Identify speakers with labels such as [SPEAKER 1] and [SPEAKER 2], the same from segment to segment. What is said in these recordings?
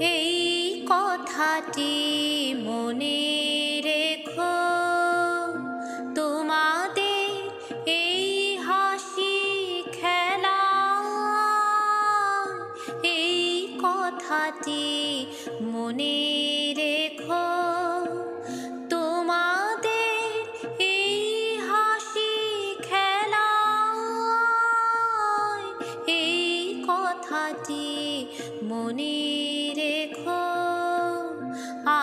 [SPEAKER 1] এই কথাটি মনে রেখো। তোমাদের এই হাসি খেলা এই কথাটি মনে রেখো। মনে রেখো।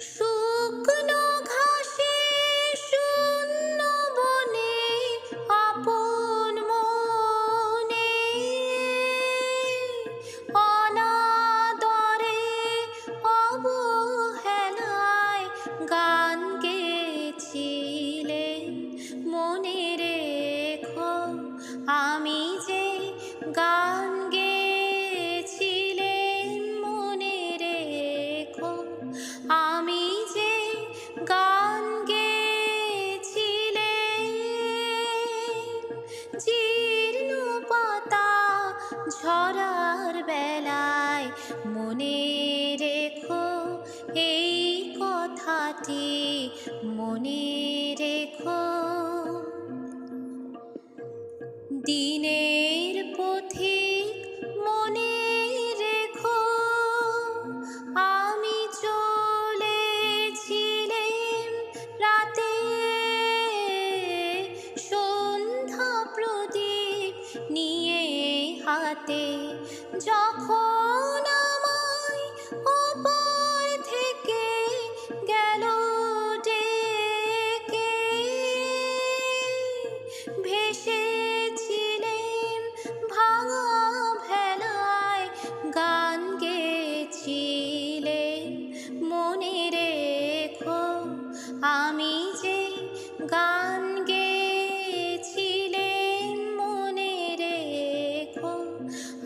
[SPEAKER 1] শুকনো আপন মনে। অনাদরে অবহেলায় গান মনে রেখো আমি ঝরার বেলায় মনে রেখো এই কথাটি মনে রেখো। দিনের হাতে যখন আমায় থেকে গেল ডেকে ভেসেছিলেম ভাঙা ভেলায়, গান গেছিলে মনে রেখো আমি যে গান